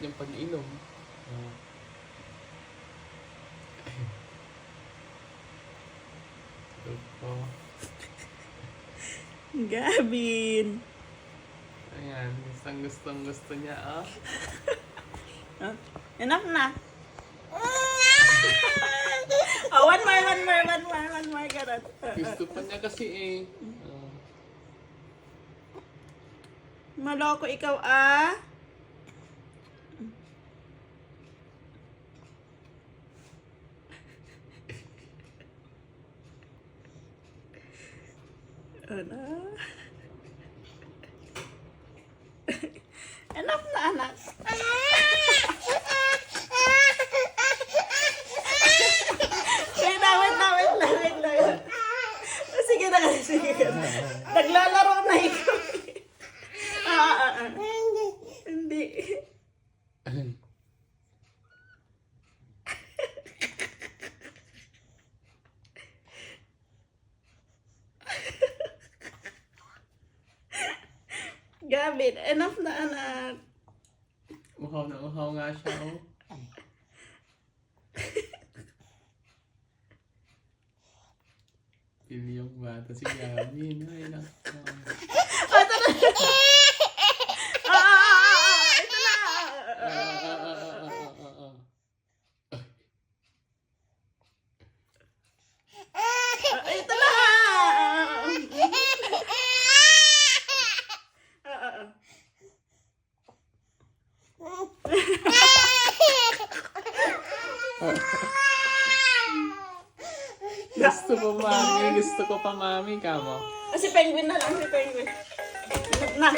niyang pag-inom. Tulog po. Gavin. Ayan, gustong gustong gusto niya, ah. Huh? Enough na. oh, one more, one more, one more, one more. Ganun. Gusto pa niya kasi eh. Ah. Maloko ikaw, ah. Ano? Enough na, anak. Wait na, wait na, wait na, wait na. Sige na, sige na. Naglalaro na ikaw. Ah, ah, ah, ah. Hindi. Gabit, enough na anak. Uhaw na uhaw nga siya, oh. Pili yung bata si Gavin. Ay, nako. Ah, ito na. Ah, ah, ah, ah, ito na. Ah, ah, ah, ah, ah, ah, ah. Ah, ito na. Ah, ah, ah. Gusto mo, mami. Gusto ko pa, mami. Kamo. Ah, si Penguin na lang, si Penguin. Na.